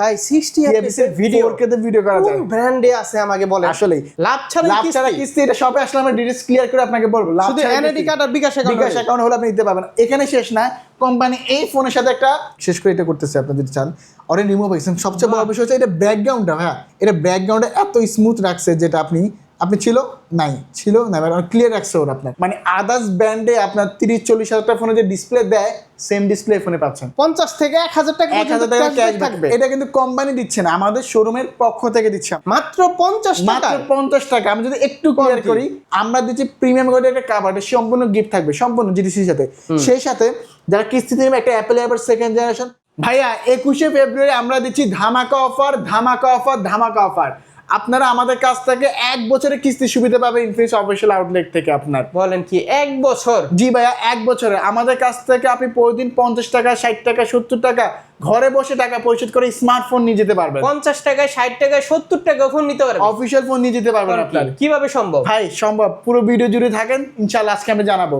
ভাই 60 TFS এর video video করা যায়। ব্র্যান্ডে আছে আমাকে বলেন আসলেই। লাভ ছাড়া লাভ ছাড়া কিস্তি। এটা শপে আসলে আমরা ডিটেইলস ক্লিয়ার করে আপনাকে বলব। লাভ এনআইডি কার্ড আর বিকাশ অ্যাকাউন্ট বিকাশ অ্যাকাউন্ট হলে আপনি পারবেন। এখানে শেষ না। কোম্পানি এই ফোনের সাথে একটা শেষ করে এটা করতেছে আপনি যদি চান। অলরেডি রিমুভ হয়েছেন সবচেয়ে বড় বিষয় হচ্ছে এটা ব্যাকগ্রাউন্ডটা হ্যাঁ। এটা ব্যাকগ্রাউন্ডে এত স্মুথ রাখছে যেটা আপনি আপনি ছিল? নাই। ছিল না ক্লিয়ার রাখছে ওর আপনার। মানে আদার্স ব্র্যান্ডে আপনার তিরিশ চল্লিশ হাজার টাকা ফোনে যে ডিসপ্লে দেয় সেম ডিসপ্লে ফোনে পাচ্ছেন। 50 থেকে 1000 টাকা এক হাজার টাকা ক্যাশ থাকবে। এটা কিন্তু কোম্পানি দিচ্ছে না আমাদের শোরুমের পক্ষ থেকে দিচ্ছে। মাত্র 50 টাকা মাত্র পঞ্চাশ টাকা। আমি যদি একটু ক্লিয়ার করি আমরা দিচ্ছি প্রিমিয়াম কোডের একটা কাভার সম্পূর্ণ গিফট থাকবে সম্পূর্ণ জিডিসির সাথে। সেই সাথে যারা কিস্তিতে একটা অ্যাপেল এয়ারবাড সেকেন্ড জেনারেশন ভাইয়া একুশে ফেব্রুয়ারি আমরা দিচ্ছি ধামাকা অফার ধামাকা অফার ধামাকা অফার আপনারা আমাদের কাছ থেকে এক বছরের কিস্তি সুবিধা পাবে ইনফিনিক্স অফিসিয়াল আউটলেট থেকে আপনার। বলেন কি এক বছর? জি ভাইয়া এক বছরে। আমাদের কাছ থেকে আপনি প্রতিদিন পঞ্চাশ টাকা ষাট টাকা সত্তর টাকা ঘরে বসে টাকা পরিশোধ করে স্মার্টফোন নিয়ে যেতে পারবেন। 50 টাকায় 60 টাকায় 70 টাকা ফোন নিতে পারবেন? অফিসিয়াল ফোন নিয়ে যেতে পারবেন আপনার। কীভাবে সম্ভব? ভাই সম্ভব। পুরো ভিডিও জুড়ে থাকেন ইনশাল্লাহ আজকে আমি জানাব।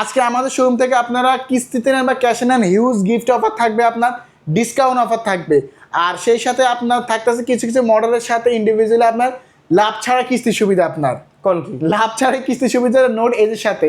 আজকে আমাদের শোরুম থেকে আপনারা কিস্তিতে নেন বা ক্যাশে নেন হিউজ গিফট অফার থাকবে আপনার ডিসকাউন্ট অফার থাকবে। আর সেই সাথে আপনার থাকতেছে কিছু কিছু মডেলের সাথে ইন্ডিভিজুয়ালি আপনার লাভ ছাড়া কিস্তি সুবিধা আপনার। কোন কি? লাভ ছাড়া কিস্তি সুবিধা নোট এজের সাথে।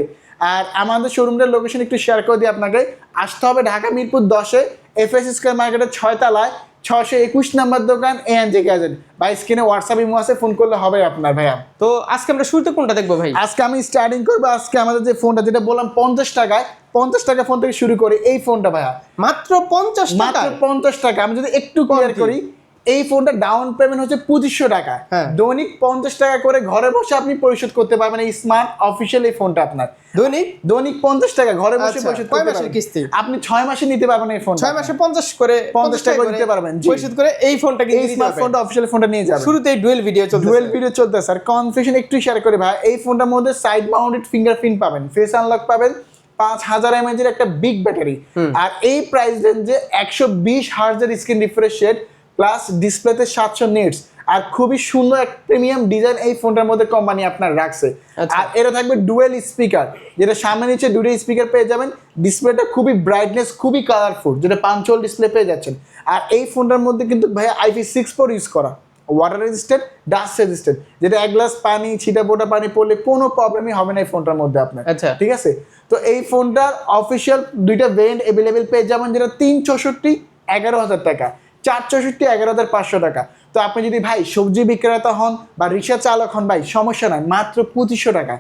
আর আমাদের শোরুমটার লোকেশন একটু শেয়ার করে দিই আপনাকে। আসতে হবে ঢাকা মিরপুর দশে এফ এস স্কোয়ার মার্কেটের ছয়তলায় ছশো একুশ নাম্বার দোকান এ এন জে গ্যাজেট বা স্ক্রিনে হোয়াটসঅ্যাপ ইমো আছে ফোন করলে হবে আপনার ভাইয়া। তো আজকে আমরা শুরুতে কোনটা দেখব ভাই? আজকে আমি স্টার্টিং করব আজকে আমাদের যে ফোনটা যেটা বললাম পঞ্চাশ টাকায় পঞ্চাশ টাকা ফোন থেকে শুরু করে এই ফোনটা ভাইয়া। মাত্র 50 টাকা মাত্র পঞ্চাশ টাকা। আমি যদি একটু ক্লিয়ার করি এই ফোনটা ডাউন পেমেন্ট হচ্ছে পঁচিশশো টাকা। হ্যাঁ। দৈনিক পঞ্চাশ টাকা করে ঘরে বসে আপনি পরিশোধ করতে পারবেন এই স্মার্ট অফিসিয়াল এই ফোনটা আপনার। দৈনিক? দৈনিক পঞ্চাশ টাকা ঘরে বসে আচ্ছা, পরিশোধ কয় মাসের কিস্তি? আপনি ছয় মাসে নিতে পারবেন এই ফোন ছয় মাসে 50 করে 50 টাকা দিতে পারবেন। পরিশোধ করে এই ফোনটা এই কিনতে দিতে স্মার্টফোনটা অফিসিয়াল ফোনটা নিয়ে যাবেন। শুরুতেই ডুয়েল ভিডিও চলছে ডুয়েল ভিডিও চলতে আর কনফিউশন একটু শেয়ার করে ভাই এই ফোনটার মধ্যে সাইড মাউন্টেড ফিঙ্গারপ্রিন্ট পাবেন ফেস আনলক পাবেন পাঁচ হাজার এমএজ এর একটা বিগ ব্যাটারি আর এই প্রাইস রেঞ্জে একশো বিশ হার্জের স্ক্রিন রিফ্রেশ রেট প্লাস ডিসপ্লেতে সাতশো নিটস আর খুবই সুন্দর এক প্রিমিয়াম ডিজাইন এই ফোনটার মধ্যে কোম্পানি আপনার রাখছে। আচ্ছা। আর এটা থাকবে ডুয়েল স্পিকার যেটা সামনে নিচে দুটো স্পিকার পেয়ে যাবেন। ডিসপ্লেটা খুবই ব্রাইটনেস খুবই কালারফুল যেটা পাঞ্চল ডিসপ্লে পেয়ে যাচ্ছেন। আর এই ফোনটার মধ্যে কিন্তু ভাইয়া আইপি সিক্স ফোর ইউজ করা। ওয়াটার রেজিস্ট্যান্ট ডাস্ট রেজিস্ট্যান্ট যেটা এক গ্লাস পানি ছিটা পোটা পানি পড়লে কোনো প্রবলেমই হবে না এই ফোনটার মধ্যে আপনার। আচ্ছা। ঠিক আছে? তো এই ফোনটার অফিসিয়াল দুইটা ভেরিয়েন্ট অ্যাভেলেবেল পেয়ে যাবেন যেটা তিন চৌষট্টি এগারো হাজার টাকা চার চৌষট্টি এগারো হাজার পাঁচশো টাকা। তো আপনি যদি ভাই সবজি বিক্রেতা হন বা রিক্সা চালক হন ভাই সমস্যা নাই মাত্র পঁচিশশো টাকা।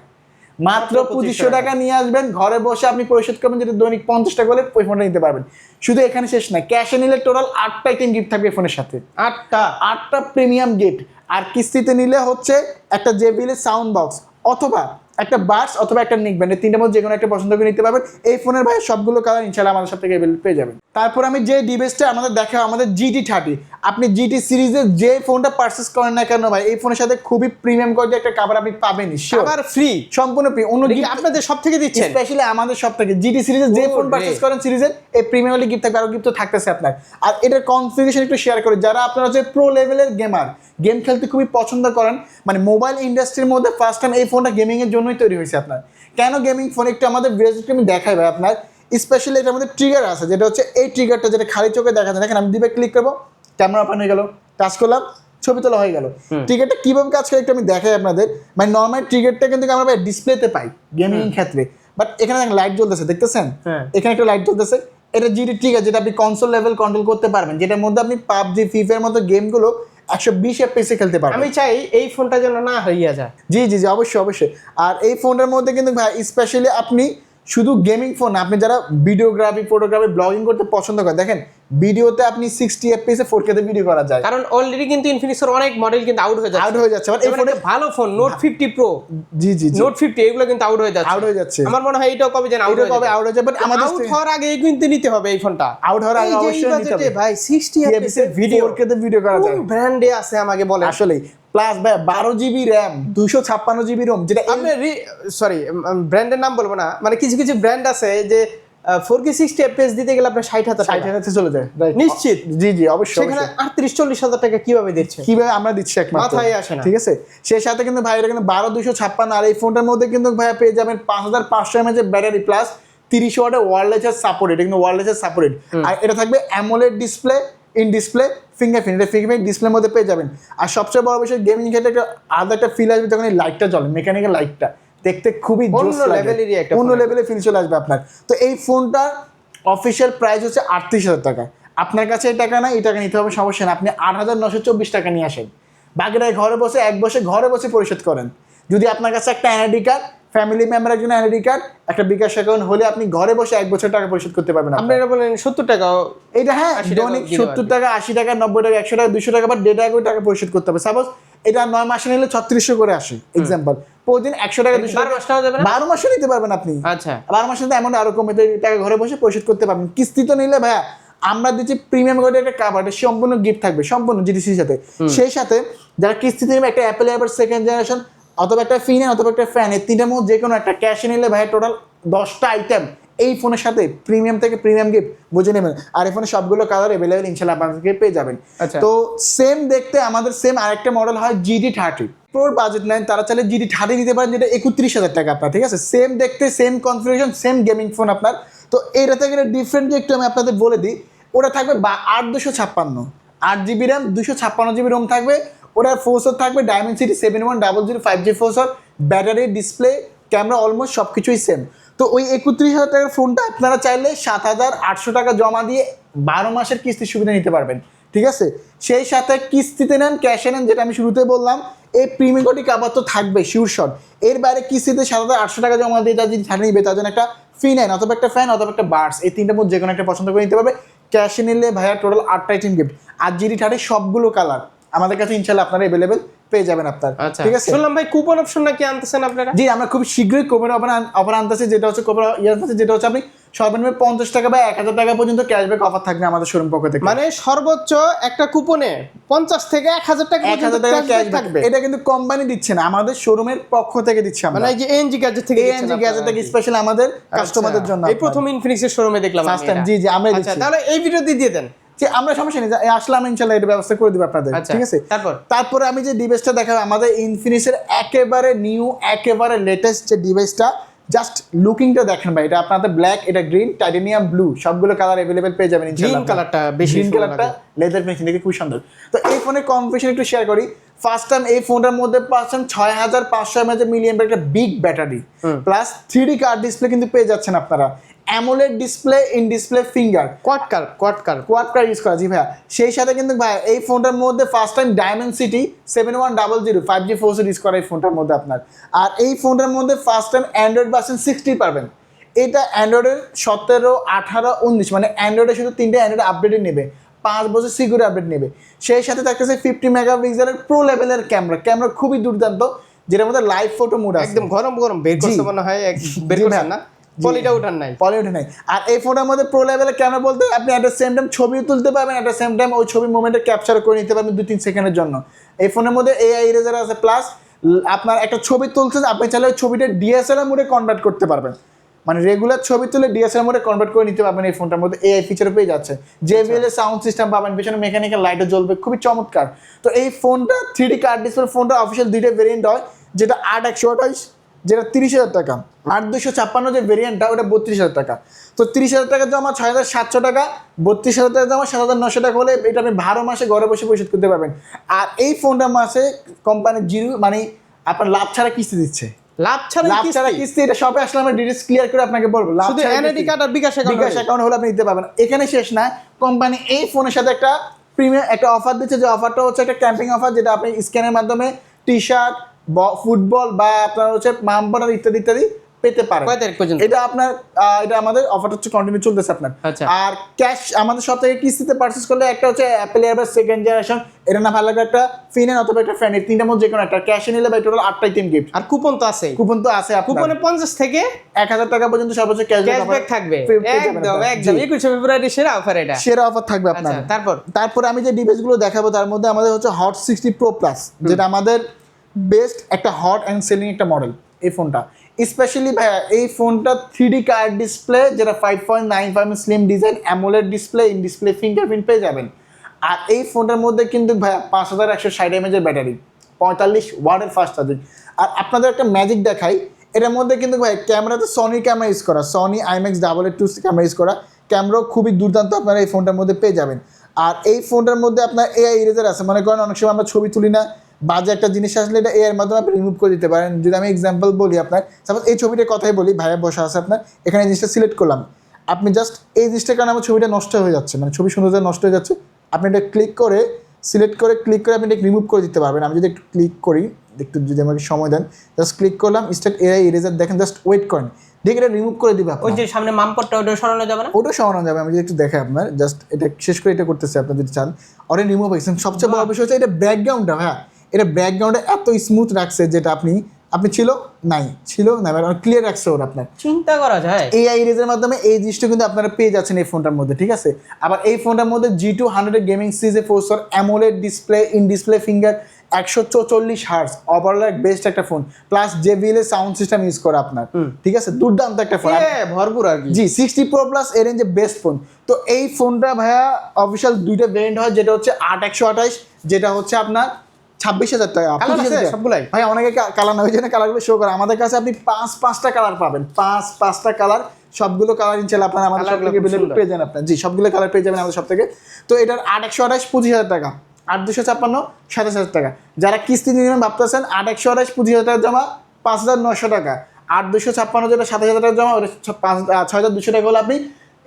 মাত্র পঁচিশশো টাকা। নিয়ে আসবেন ঘরে বসে আপনি পরিশোধ করবেন যদি দৈনিক পঞ্চাশ টাকা হলে ওই ফোনটা নিতে পারবেন। শুধু এখানে শেষ না ক্যাশে নিলে টোটাল আটটা আইটেম গিফট থাকবে ফোনের সাথে। আটটা। আটটা প্রিমিয়াম গিফট আর কিস্তিতে নিলে হচ্ছে একটা জেবিলের সাউন্ড বক্স অথবা একটা বাস অথবা একটা নিক ব্যান্ড তিনটার মধ্যে যে কোনো একটা পছন্দ করে নিতে পারবেন। এই ফোনের ভাই সবগুলো কালার ইনশাল্লাহ আমাদের সাথে available পেয়ে যাবেন। তারপর আমি যে ডিভাইসটা আমাদের দেখা আমাদের জিটি থার্টি আপনি জিটি সিরিজের যে ফোনটা পারচেস করেন না কেন ভাই এই ফোনের সাথে খুবই প্রিমিয়াম কোয়ালিটি একটা কাভার আপনি পাবেনই আবার ফ্রি সম্পূর্ণ free। অন্য gift- আপনাদের সব থেকে দিচ্ছেন। স্পেশালি আমাদের সব থেকে জিটি সিরিজের যে ফোন রে। পারচেস করেন সিরিজের এই প্রিমিয়ামলি গিফট থাকবে আরও গিফট তো থাকতেছে আপনার। আর এটার কনফিগারেশন একটু শেয়ার করি যারা আপনারা হচ্ছে প্রো লেভেলের গেমার গেম খেলতে খুবই পছন্দ করেন মানে মোবাইল ইন্ডাস্ট্রির মধ্যে ফার্স্ট টাইম এই ফোনটা গেমিং এর জন্যই তৈরি হয়েছে আপনার। কেন গেমিং ফোন একটু আমাদের ভিডিওতে আমি দেখাই ভাই আপনার? স্পেশালি এটার মধ্যে ট্রিগার আছে যেটা হচ্ছে এই ট্রিগারটা যেটা খালি চোখে দেখা যায়। দেখেন আমি দিবে ক্লিক করব ক্যামেরা ওপেন হয়ে গেল টাচ করলাম ছবি তোলা হয়ে গেল। ট্রিগারটা কীভাবে কাজ করে একটু আমি দেখাই আপনাদের। মানে নর্মাল ট্রিগারটা কিন্তু আমরা ভাই ডিসপ্লেতে পাই গেমিং ক্ষেত্রে। বাট এখানে লাইট জ্বলতেছে দেখতেছেন? হ্যাঁ। এখানে একটা লাইট জ্বলতেছে। এটা জিডি ট্রিগার যেটা আপনি কনসোল লেভেল কন্ট্রোল করতে পারবেন। যেটার মধ্যে আপনি পাবজি ফিফার মতো গেমগুলো একশো বিশ এফপিএসে খেলতে পারবে। আমি চাই এই ফোনটা যেন না হারিয়ে যায়। জি জি জি অবশ্যই অবশ্যই। আর এই ফোনটার মধ্যে কিন্তু ভাই স্পেশালি আপনি শুধু গেমিং ফোন আপনি যারা ভিডিওগ্রাফি ফটোগ্রাফি ব্লগিং করতে পছন্দ করেন দেখেন ভিডিওতে আপনি সিক্সটি এফপিএসে ফোর কেতে ভিডিও করা যায়। কারণ অলরেডি কিন্তু ইনফিনিক্সের অনেক মডেল কিন্তু আউট হয়ে যাচ্ছে। আউট হয়ে যাচ্ছে। বাট এই ফোনে ভালো phone note fifty pro G G note fifty এগুলো কিন্তু আউট হয়ে যাচ্ছে। আউট হয়ে যাচ্ছে। আমার মনে হয় এটাও কবে যেন আউট হয়ে কবে যাবে। আউট হয়ে যাবে বাট আমাদের আউট হওয়ার আগে কিন্তু নিতে হবে এই ফোনটা আউট হওয়ার আগে অবশ্যই নিতে হবে। ভাই 60 TFS এর ভিডিও 4K তে ভিডিও করা যায়। কোন ব্র্যান্ডে আছে আমাকে বলেন? আসলে প্লাস ভাই বারো জিবি র্যাম দুশো ছাপ্পান্ন জিবি রোম যেটা আপনি সরি ব্র্যান্ডের নাম বলব না। মানে কিছু কিছু ব্র্যান্ড আছে যে ফোর কে সিক্সটি এফপিএস দিতে গেলে আপনার ষাট হাজার ষাট হাজার চলে যায়? নিশ্চিত। জি জি অবশ্যই সেখানে। আটত্রিশ চল্লিশ হাজার টাকা কীভাবে দিচ্ছে কীভাবে আমরা দিচ্ছি একমাত্র মাথায় আসে না। ঠিক আছে সেই সাথে কিন্তু ভাই এটা কিন্তু বারো দুশো ছাপ্পান্ন আর এই ফোনটার মধ্যে কিন্তু ভাই পেয়ে যাবেন পাঁচ হাজার পাঁচশো এমএচ ব্যাটারি প্লাস তিরিশ ওয়াটের ওয়ারলেসের সাপোর্টেড এটা কিন্তু ওয়ারলেসের সাপোর্টেড আর এটা থাকবে AMOLED display in display fingerprint এটা ফিঙ্গারপ্রিন্ট ডিসপ্লের মধ্যে পেয়ে যাবেন আর সবচেয়ে বড় বিষয় গেমিং ক্ষেত্রে একটা আলাদা একটা ফিল আসবে যখন এই লাইটটা জ্বলে মেকানিক্যাল লাইটটা দেখতে খুবই অন্য লাগে। একটা অন্য। লেভেলে ফিল চলে আসবে আপনার। তো এই ফোনটার অফিসিয়াল প্রাইস হচ্ছে আটত্রিশ হাজার টাকা। আপনার কাছে এই টাকা নাই এই টাকা নিতে হবে সমস্যা না আপনি আট হাজার নশো চব্বিশ টাকা নিয়ে আসেন। বাকিটাই ঘরে বসে এক বসে ঘরে বসে পরিশোধ করেন। যদি আপনার কাছে একটা এনআইডি কার্ড ফ্যামিলি মেম্বার একজন এনআইডি কার্ড একটা বিকাশ অ্যাকাউন্ট হলে আপনি ঘরে বসে এক বছর টাকা পরিশোধ করতে পারবেন আপনার। আপনারা বলেন সত্তর টাকা এটা হ্যাঁ 80 দৈনিক সত্তর টাকা আশি টাকা নব্বই টাকা একশো টাকা দুশো টাকা বা দেড় টাকা করে টাকা পরিশোধ করতে হবে। সাপোজ এটা নয় মাসে নিলে ছত্রিশশো করে আসে এক্সাম্পল প্রতিদিন একশো টাকা দুশো বারো মাস নিতে পারবেন আপনি। আচ্ছা। বারো মাসে এমন আরও কমে টাকা ঘরে বসে পরিশোধ করতে পারবেন। কিস্তি তো নিলে ভাইয়া আমরা দিচ্ছি প্রিমিয়াম করে একটা কাভার এটা সম্পূর্ণ গিফট থাকবে সম্পূর্ণ জিডিসির সাথে। সেই সাথে যারা কিস্তিতে নেবে একটা অ্যাপেল এয়ারবাড সেকেন্ড জেনারেশন অথবা একটা ফিনে অথবা একটা ফ্যান এই তিনটার মধ্যে যে কোনো একটা ক্যাশে নিলে ভাই টোটাল দশটা আইটেম এই ফোনের সাথে প্রিমিয়াম থেকে প্রিমিয়াম গিফট বুঝে নেবেন। আর এই ফোনের সবগুলো কালার অ্যাভেলেবেল ইনশাল্লাহ আপনাদেরকে পেয়ে যাবেন। আচ্ছা। তো সেম দেখতে আমাদের সেম আরেকটা মডেল হয় জিডি থার্টি প্রোর বাজেট নেন তারা চাইলে জিডি থার্টি নিতে পারেন যেটা একত্রিশ হাজার টাকা আপনার ঠিক আছে? সেম দেখতে same configuration same gaming phone আপনার। তো এটা থেকে ডিফারেন্ট একটু আমি আপনাদের বলে দিই। ওটা থাকবে বা আট দুশো ছাপ্পান্ন। আট জিবি র্যাম দুশো ছাপ্পান্ন জিবি রোম থাকবে। ওটার ফোর্সর থাকবে Dimensity seven one double zero five G ফোর্সর battery display camera almost সব কিছুই সেম তো ওই একত্রিশ হাজার টাকার ফোনটা আপনারা চাইলে সাত হাজার আটশো টাকা জমা দিয়ে বারো মাসের কিস্তির সুবিধা নিতে পারবেন, ঠিক আছে? সেই সাথে কিস্তিতে নেন ক্যাশে নেন, যেটা আমি শুরুতে বললাম, এই প্রিমিকটি কাবার তো থাকবে শিওর শট এর বাইরে কিস্তিতে সাত হাজার আটশো টাকা জমা দিয়ে যদি ছাড়ে নিবে, তার জন্য একটা ফি নেন, অথবা একটা ফ্যান অথবা একটা বার্স এই তিনটার মধ্যে যে কোনো একটা পছন্দ করে নিতে পারবে। ক্যাশে নিলে ভাইয়া টোটাল আটটা আইটেম গিফট আর জিডি থার্টি সবগুলো কালার আমাদের কাছে ইনশাল্লাহ আপনারা অ্যাভেলেবেল পেয়ে যাবেন আপনার। আচ্ছা। ঠিক আছে? শুনলাম ভাই কুপন অপশন নাকি আনতেছেন আপনারা? জি আমরা খুব শীঘ্রই অফার অফার আনতেছি যেটা হচ্ছে ইয়ার যেটা হচ্ছে আপনি সর্বনিম্ন পঞ্চাশ টাকা বা এক হাজার টাকা পর্যন্ত ক্যাশব্যাক অফার থাকবে আমাদের শোরুম পক্ষ থেকে। মানে সর্বোচ্চ একটা কুপনে পঞ্চাশ থেকে এক হাজার টাকা এক হাজার টাকা থাকবে। এটা কিন্তু কোম্পানি দিচ্ছে না আমাদের শোরুমের পক্ষ থেকে দিচ্ছে আমরা। মানে এই যে এনজি গ্যাজেট থেকে আপনারা। গ্যাজেট থেকে স্পেশাল আমাদের কাস্টমারদের আচ্ছা, জন্য এই প্রথম ইনফিনিক্সের শোরুমে দেখলাম ফার্স্ট টাইম জি জি আমরা আচ্ছা দিচ্ছি। তাহলে এই ভিডিও দিয়ে দেন। যে আমরা সমস্যা নেই যা- আসলে আমরা ইনশাল্লাহ এটা ব্যবস্থা করে দিব আপনাদের আচ্ছা ঠিক আছে? তারপর? তারপরে আমি যে ডিভাইসটা দেখাবো আমাদের ইনফিনিক্সের একেবারে নিউ একেবারে লেটেস্ট যে ডিভাইসটা জাস্ট লুকিংটা দেখেন ভাই এটা আপনাদের ব্ল্যাক এটা গ্রিন টাইটেনিয়াম ব্লু সবগুলো কালার অ্যাভেলেবেল পেয়ে যাবেন গ্রিন কালারটা বেশি গ্রিন কালারটা। লেদার ফিনিশিং দেখে খুব সুন্দর। তো এই ফোনের কনফিগারেশন একটু শেয়ার করি। ফার্স্ট টাইম এই ফোনটার মধ্যে পাচ্ছেন ছয় হাজার পাঁচশো এমএচ মিলিয়ন একটা big battery plus three D curved display কিন্তু পেয়ে যাচ্ছেন আপনারা। AMOLED display in display finger quad curved quad curved use করা জি ভাইয়া। সেই সাথে কিন্তু ভাই এই ফোনটার মধ্যে first time Dimensity seven one double zero five G four use করা এই ফোনটার মধ্যে আপনার। আর এই ফোনটার মধ্যে first time Android version sixty পাবেন এটা অ্যান্ড্রয়েডের সতেরো আঠারো উনিশ মানে অ্যান্ড্রয়েডে শুধু তিনটে অ্যান্ড্রয়েড আপডেটই নেবে। পাঁচ বছর সিকিউর আপডেট নেবে। সেই সাথে থাকতেছে ফিফটি মেগাপিক্সেলের প্রো লেভেলের ক্যামেরা ক্যামেরা খুবই দুর্দান্ত যেটার মধ্যে লাইভ ফটো মুড আছে। একদম গরম গরম। বের করতে মনে হয় বের করছেন না। পলিটা উঠান নাই। উঠে নাই। আর এই ফোনের মধ্যে প্রো লেভেলের ক্যামেরা বলতে আপনি দ্য সেম টাইম ছবি তুলতে পারবেন দ্য সেম টাইম ওই ছবি মোমেন্টে ক্যাপচার করে নিতে পারবেন দুই তিন সেকেন্ডের জন্য। এই ফোনের মধ্যে এআই ইরেজার আছে প্লাস আপনার একটা ছবি তুলছেন আপনি চাইলে ওই ছবিটা ডিএসএলআর মোডে কনভার্ট করতে পারবেন। মানে রেগুলার ছবি তুলে ডিএসএলআর মোডে কনভার্ট করে নিতে পারবেন এই ফোনটার মধ্যে এআই ফিচার পেয়ে যাচ্ছে। জেবিএল এর সাউন্ড সিস্টেম পাবেন পিছনে মেকানিক্যাল লাইটও জ্বলবে খুবই চমৎকার। তো এই ফোনটা থ্রি ডি কার্ড ডিসপ্লে ফোনটা অফিসিয়াল দুইটা ভেরিয়েন্ট হয় যেটা আট একশো আঠাইশ যেটা তিরিশ হাজার টাকা। আট দুশো ছাপ্পান্ন যে ভেরিয়েন্টটা ওটা বত্রিশ হাজার টাকা। তো তিরিশ হাজার টাকা জমা ছয় হাজার সাতশো টাকা বত্রিশ হাজার টাকা জমা সাত হাজার নশো টাকা হলে এটা আপনি বারো মাসে ঘরে বসে পরিশোধ করতে পারবেন। আর এই ফোনটা মাসে কোম্পানি জিরো মানে আপনার লাভ ছাড়া কিস্তি দিচ্ছে। লাভ ছাড়া লাভ ছাড়া কিস্তি এটা সবে আসলে আমরা ডিটেলস ক্লিয়ার করে আপনাকে বলব। লাভ শুধু এনআইডি কার্ড আর বিকাশ account বিকাশ অ্যাকাউন্ট হলে আপনি নিতে পারবেন। এখানে শেষ না। কোম্পানি এই ফোনের সাথে একটা প্রিমিয়াম একটা অফার দিচ্ছে। যে অফারটা হচ্ছে একটা ক্যাম্পিং অফার যেটা আপনি স্ক্যানের মাধ্যমে টি শার্ট ফুটবল বা আপনার হচ্ছে মামপাটার ইত্যাদি ইত্যাদি পেতে পারেন? এটা আপনার এটা আমাদের অফারটা হচ্ছে কন্টিনিউ চলতেছে আপনার। আচ্ছা। আর ক্যাশ আমাদের সব থেকে কিস্তিতে পারচেস করলে একটা হচ্ছে অ্যাপেল এয়ারবাস সেকেন্ড জেনারেশন এটা না ভালো লাগবে একটা ফিনেন অথবা একটা ফ্যান এই তিনটার মধ্যে যে কোনো একটা ক্যাশে নিলে ভাই টোটাল আটটাই তিন গিফট আর কুপন তো আছে কুপন তো আছে আপনার। কুপনে পঞ্চাশ থেকে এক হাজার টাকা পর্যন্ত সর্বোচ্চ ক্যাশব্যাক থাকবে। একদম একদম। একুশে ফেব্রুয়ারি সেরা অফার এটা। সেরা অফার থাকবে আপনার। আচ্ছা তারপর? তারপরে আমি যে ডিভাইসগুলো দেখাবো তার মধ্যে আমাদের হচ্ছে হট সিক্সটি প্রো প্লাস যেটা আমাদের বেস্ট একটা হট অ্যান্ড সেলিং একটা মডেল এই ফোনটা স্পেশালি ভাইয়া, এই ফোনটা থ্রি কার্ড ডিসপ্লে যেটা five point nine five slim design AMOLED display in display fingerprint পেয়ে যাবেন। আর এই ফোনটার মধ্যে কিন্তু ভাইয়া পাঁচ হাজার একশো ষাট এমএজের ব্যাটারি পঁয়তাল্লিশ ওয়ার্ডের ফাস্ট চার্জিং আর আপনাদের একটা ম্যাজিক দেখাই, এটার মধ্যে কিন্তু ভাই ক্যামেরাতে সনি ক্যামেরা ইউজ করা Sony IMAX double eight two camera use করা। ক্যামেরাও খুবই দুর্দান্ত আপনারা এই ফোনটার মধ্যে পেয়ে যাবেন। আর এই ফোনটার মধ্যে আপনার এআই ইরেজার আছে, মনে করেন অনেক সময় আমরা ছবি তুলি না বাজে একটা জিনিস আসলে এটা এর মাধ্যমে আপনি রিমুভ করে দিতে পারেন। যদি আমি এক্সাম্পল বলি আপনার সাপোজ এই ছবিটার কথাই বলি ভাইয়া বসা আছে আপনার এখানে এই জিনিসটা সিলেক্ট করলাম। আপনি জাস্ট এই জিনিসটার কারণে আমার ছবিটা নষ্ট হয়ে যাচ্ছে মানে ছবি সৌন্দর্য নষ্ট হয়ে যাচ্ছে। আপনি এটা ক্লিক করে সিলেক্ট করে ক্লিক করে আপনি এটা রিমুভ করে দিতে পারবেন। আমি যদি একটু ক্লিক করি একটু যদি আমাকে সময় দেন জাস্ট ক্লিক করলাম স্টার্ট এআই ইরেজার দেখেন জাস্ট ওয়েট করেন। দেখে এটা রিমুভ করে দিবে ওই যে সামনে মামপটটা ওটা সরানো যাবে না? ওটা সরানো যাবে আমি যদি একটু দেখাই আপনার জাস্ট এটা শেষ করে এটা করতেছে আপনার যদি চান। অনেক রিমুভ হয়েছে সবচেয়ে বড় বিষয় হচ্ছে এটা ব্যাকগ্রাউন্ডটা হ্যাঁ এটা ব্যাকগ্রাউন্ডে এত স্মুথ রাখছে যেটা আপনি আপনি ছিল নাই ছিল না ক্লিয়ার রাখছে ওর আপনার। চিন্তা করা যায়। এআই রেজের মাধ্যমে এই জিনিসটা কিন্তু আপনারা পেয়ে যাচ্ছেন এই ফোনটার মধ্যে ঠিক আছে? আবার এই ফোনটার মধ্যে জি টু হান্ড্রেড গেমিং সিরিজে processor AMOLED display in display finger একশো চৌচল্লিশ হার্স ওভারঅল বেস্ট একটা phone plus JBL sound system use করে আপনার ঠিক আছে? দুর্দান্ত একটা ফোন ভরপুর আর কি। জি সিক্সটি প্রো প্লাস এর রেঞ্জে বেস্ট ফোন তো এই ফোনটা ভাইয়া অফিসিয়াল দুইটা ভেরিয়েন্ট হয় যেটা হচ্ছে আট একশো আঠাশ যেটা হচ্ছে আপনার ছাব্বিশ হাজার টাকা। সবগুলাই? ভাই অনেকে কালার না ওই জন্য কালারগুলো শো করে। আমাদের কাছে আপনি পাঁচ পাঁচটা কালার পাবেন। পাঁচ পাঁচটা কালার সবগুলো কালার ইনশাল্লাহ আপনার আমাদের সব থেকে পেয়ে যাবেন আপনার। জি সবগুলো কালার পেয়ে যাবেন আমাদের সব থেকে। তো এটার আট একশো আঠাশ পঁচিশ হাজার টাকা। আট দুশো ছাপ্পান্ন সাতাশ হাজার টাকা। যারা কিস্তি নিবেন ভাবতেছেন আট একশো আঠাশ পঁচিশ হাজার টাকা জমা পাঁচ হাজার নশো টাকা। আট দুশো ছাপ্পান্ন যেটা সাতাশ হাজার টাকা জমা ওটা পাঁচ ছয় হাজার দুশো টাকা হলে আপনি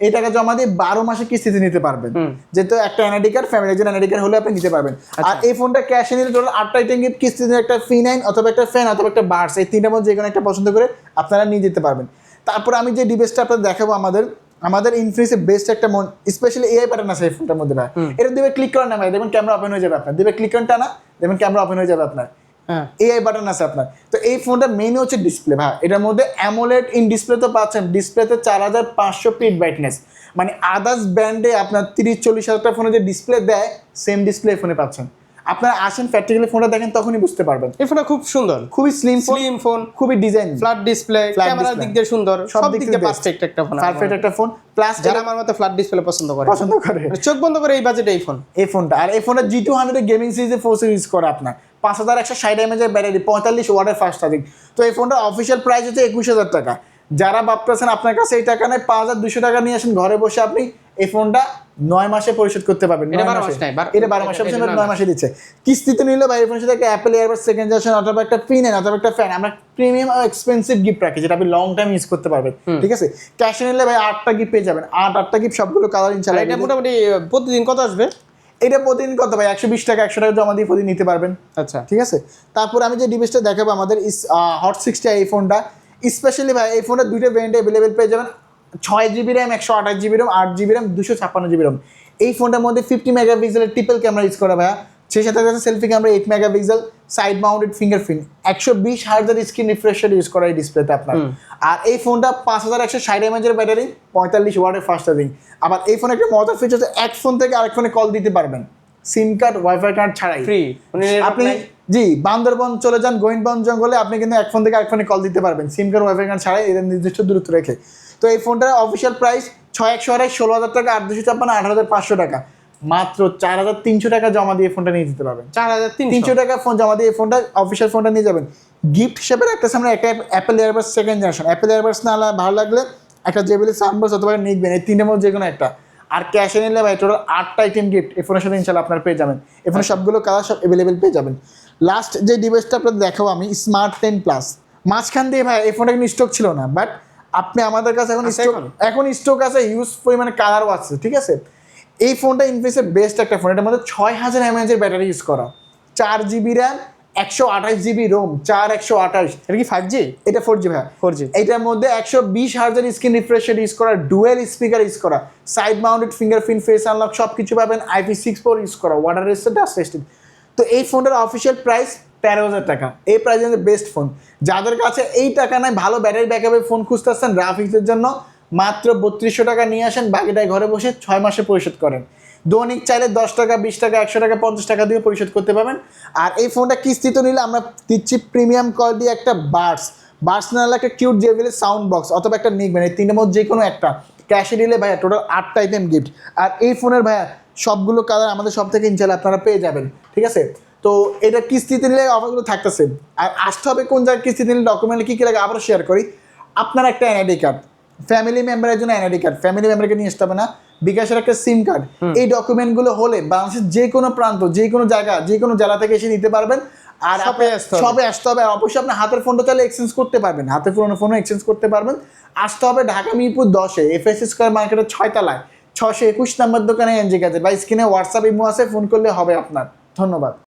এই টাকা জমা দিয়ে বারো মাসে কিস্তিতে নিতে পারবেন। যেহেতু একটা এনআইডি কার্ড ফ্যামিলি একজন এনআইডি কার্ড হলে আপনি নিতে পারবেন। আর এই ফোনটা ক্যাশে নিলে টোটাল আটটা আইটেম গিফট কিস্তিতে একটা ফি নাইন অথবা একটা ফ্যান অথবা একটা বার্স এই তিনটার মধ্যে যে কোনো একটা পছন্দ করে আপনারা নিয়ে যেতে পারবেন। তারপর আমি যে ডিভাইসটা আপনাদের দেখাবো আমাদের আমাদের ইনফিনিক্সের বেস্ট একটা মন স্পেশালি এআই প্যাটার্ন আছে এই ফোনটার মধ্যে ভাই এটা দেবে ক্লিক করেন না ভাই দেখবেন ক্যামেরা ওপেন হয়ে যাবে আপনার। দিবে ক্লিক করেন টানা দেখবেন ক্যামেরা ওপেন হয়ে যাবে আপনার। এআই বাটন আছে আপনার। তো এই ফোনটা মেইন হচ্ছে ডিসপ্লে ভাই এটার মধ্যে অ্যামোলেড ইন ডিসপ্লে তো পাচ্ছেন। ডিসপ্লেতে চার হাজার পাঁচশো পিট ব্রাইটনেস মানে আদার্স ব্র্যান্ডে আপনার তিরিশ চল্লিশ হাজার ফোনে যে ডিসপ্লে দেয় সেম ডিসপ্লে ফোনে পাচ্ছেন। আপনারা আসেন প্র্যাকটিক্যালি ফোনটা দেখেন তখনই বুঝতে পারবেন। এই ফোনটা খুব সুন্দর। খুবই স্লিম স্লিম ফোন খুবই ডিজাইন ফ্ল্যাট ডিসপ্লে ক্যামেরার দিক দিয়ে সুন্দর। সব দিক দিয়ে পারফেক্ট একটা ফোন পারফেক্ট একটা ফোন প্লাস যারা আমার মতো ফ্ল্যাট ডিসপ্লে পছন্দ করে। পছন্দ করে। মানে চোখ বন্ধ করে এই বাজেটে এই ফোন এই ফোনটা আর এই ফোনটা জি টু হান্ড্রেড গেমিং সিরিজে ফোর্স ইউজ করে আপনার। পাঁচ হাজার একশো ষাট এমএজের ব্যাটারি পঁয়তাল্লিশ ওয়াটের ফাস্ট চার্জিং তো এই ফোনটার অফিসিয়াল প্রাইস হচ্ছে একুশ হাজার টাকা। যারা ভাবতেছেন আপনার কাছে এই টাকা নেই পাঁচ হাজার দুশো টাকা নিয়ে আসেন ঘরে বসে আপনি এই ফোনটা নয় মাসে পরিশোধ করতে পারবেন। এটা বারো মাসে। নয় মাসে দিচ্ছে। কিস্তিতে নিলে বা এই ফোনের সাথে একটা অ্যাপেল এয়ারবাড সেকেন্ড জেনারেশন অথবা একটা ফিনেন অথবা একটা ফ্যান আমরা প্রিমিয়াম আর এক্সপেন্সিভ গিফট রাখি যেটা আপনি লং টাইম ইউজ করতে পারবেন। ঠিক আছে? ক্যাশে নিলে ভাই আটটা গিফট পেয়ে যাবেন। আট আটটা গিফট সবগুলো কালার ইনশাল্লাহ এটা মোটামুটি প্রতিদিন কত আসবে? এটা প্রতিদিন কত ভাই? একশো বিশ টাকা একশো টাকা জমা দিয়ে প্রতিদিন নিতে পারবেন। আচ্ছা। ঠিক আছে? তারপর আমি যে ডিভাইসটা দেখাবো আমাদের হট সিক্সটি এই ফোনটা স্পেশালি ভাই এই ফোনটা দুইটা ভ্যারিয়েন্ট অ্যাভেলেবেল পেয়ে যাবেন। ছয় জিবি র্যাম একশো আঠাশ জিবি র্যাম আট জিবি র্যাম দুশো ছাপ্পান্ন জিবি র্যাম এই ফোনটার মধ্যে ফিফটি মেগা পিক্সেলের ট্রিপল ক্যামেরা ইউজ করা ভাইয়া। সেই সাথে selfie camera eight megapixel side mounted fingerprint একশো বিশ হার্জার স্ক্রিন রিফ্রেশার ইউজ করা এই ডিসপ্লেতে আপনার। আর এই ফোনটা পাঁচ হাজার একশো ষাট এমএজের ব্যাটারি পঁয়তাল্লিশ ওয়ার্ডের ফাস্ট চার্জিং আবার এই ফোনে একটা মজার ফিচার এক ফোন থেকে আরেক ফোনে কল দিতে পারবেন। সিম কার্ড ওয়াইফাই কার্ড ছাড়াই। ফ্রি মানে আপনি জি বান্দরবন চলে যান গোয়েন্দবন জঙ্গলে আপনি কিন্তু এক ফোন থেকে আরেক ফোনে কল দিতে পারবেন। সিম কার্ড ওয়াইফাই কার্ড ছাড়াই এদের নির্দিষ্ট দূরত্ব রেখে। তো এই ফোনটার অফিসিয়াল প্রাইস ছয় একশো আড়াই ষোলো হাজার টাকা আট দুশো ছাপ্পান্ন আট হাজার পাঁচশো টাকা। মাত্র চার হাজার তিনশো টাকা জমা দিয়ে ফোনটা নিয়ে যেতে পারবেন। চার হাজার তিনশো। টাকা ফোন জমা দিয়ে এই ফোনটা অফিসিয়াল ফোনটা নিয়ে যাবেন। গিফট হিসেবে একটা সামনে একটা Apple AirPods second generation Apple AirPods না ভালো লাগলে একটা জেবিলি সাউন্ডবাস অথবা নিকবেন এই তিনটের মধ্যে যে কোনো একটা। আর ক্যাশে নিলে ভাই টোটাল আটটা আইটেম গিফট এই ফোনের সাথে ইনশাল্লাহ আপনার পেয়ে যাবেন। এই ফোনের সবগুলো কালার সব অ্যাভেলেবেল পেয়ে যাবেন। লাস্ট যে ডিভাইসটা আপনাদের দেখাবো আমি স্মার্ট টেন প্লাস মাঝখান দিয়ে ভাই এই ফোনটা কিন্তু স্টক ছিল না বাট আপনি আমাদের কাছে এখন স্টক এখন? এখন স্টক আছে ইউজ পরিমাণে কালারও আছে ঠিক আছে? এই ফোনটা ইনফিনিক্সের বেস্ট একটা ফোন এটার মধ্যে ছয় হাজার এমএএচের ব্যাটারি ইউজ করা। চার জিবি র্যাম একশো আঠাশ জিবি রোম চার একশো আঠাশ। এটা কি ফাইভ জি এটা ফোর জি ভাই ফোর জি এটার মধ্যে একশো বিশ হাজার স্ক্রিন রিফ্রেশার ইউজ করা ডুয়েল স্পিকার ইউজ করা side mounted fingerprint face unlock সব কিছু পাবেন আইপি সিক্স ফোর ইউজ করা ওয়াটার রেজিস্টার ডাস্ট তো এই ফোনটার অফিসিয়াল প্রাইস তেরো হাজার টাকা। এই প্রাইস বেস্ট ফোন যাদের কাছে এই টাকা নাই ভালো ব্যাটারি ব্যাকআপের ফোন খুঁজতেছেন গ্রাফিক্সের জন্য মাত্র বত্রিশশো টাকা নিয়ে আসেন, বাকিটাই ঘরে বসে ছয় মাসে পরিশোধ করেন। দৈনিক চাইলে দশ টাকা, বিশ টাকা, একশো টাকা, পঞ্চাশ টাকা দিয়ে পরিশোধ করতে পারবেন। আর এই ফোনটা কিস্তিতে নিলে আমরা দিচ্ছি প্রিমিয়াম কোয়ালিটি একটা বার্স বার্স না হলে একটা কিউট জেভিলের সাউন্ড বক্স অথবা একটা নিকবেন এই তিনটের মধ্যে যে কোনো একটা ক্যাশে নিলে ভাইয়া টোটাল আটটা আইটেম গিফট আর এই ফোনের ভাইয়া সবগুলো কালার আমাদের সব থেকে ইনশাল্লাহ আপনারা পেয়ে যাবেন, ঠিক আছে? তো এটা কিস্তিতে নিলে অফারগুলো থাকতেছে। আর আসতে হবে কোন জায়গায় কিস্তিতে নিলে ডকুমেন্টে কী কী লাগে আবারও শেয়ার করি। আপনার একটা এনআইডি কার্ড ফ্যামিলি মেম্বারের জন্য এনআইডি কার্ড ফ্যামিলি মেম্বারকে নিয়ে আসতে হবে না। বিকাশের একটা সিম কার্ড এই ডকুমেন্টগুলো হলে বাংলাদেশের যে কোনো প্রান্ত যে কোনো জায়গা যে কোনো জেলা থেকে এসে নিতে পারবেন। আর আপনি- আসতে হবে। আসতে হবে। আর অবশ্যই আপনি হাতের ফোনটা চাইলে এক্সচেঞ্জ করতে পারবেন। হাতের পুরোনো ফোনও এক্সচেঞ্জ করতে পারবেন। আসতে হবে ঢাকা মিরপুর দশে। এফএস স্কোয়ার মার্কেটের ছয়তলায় ছশো একুশ নাম্বার দোকানে এনজি গেছে বা স্ক্রিনে হোয়াটসঅ্যাপ ইমো আছে। ফোন করলে হবে আপনার। ধন্যবাদ।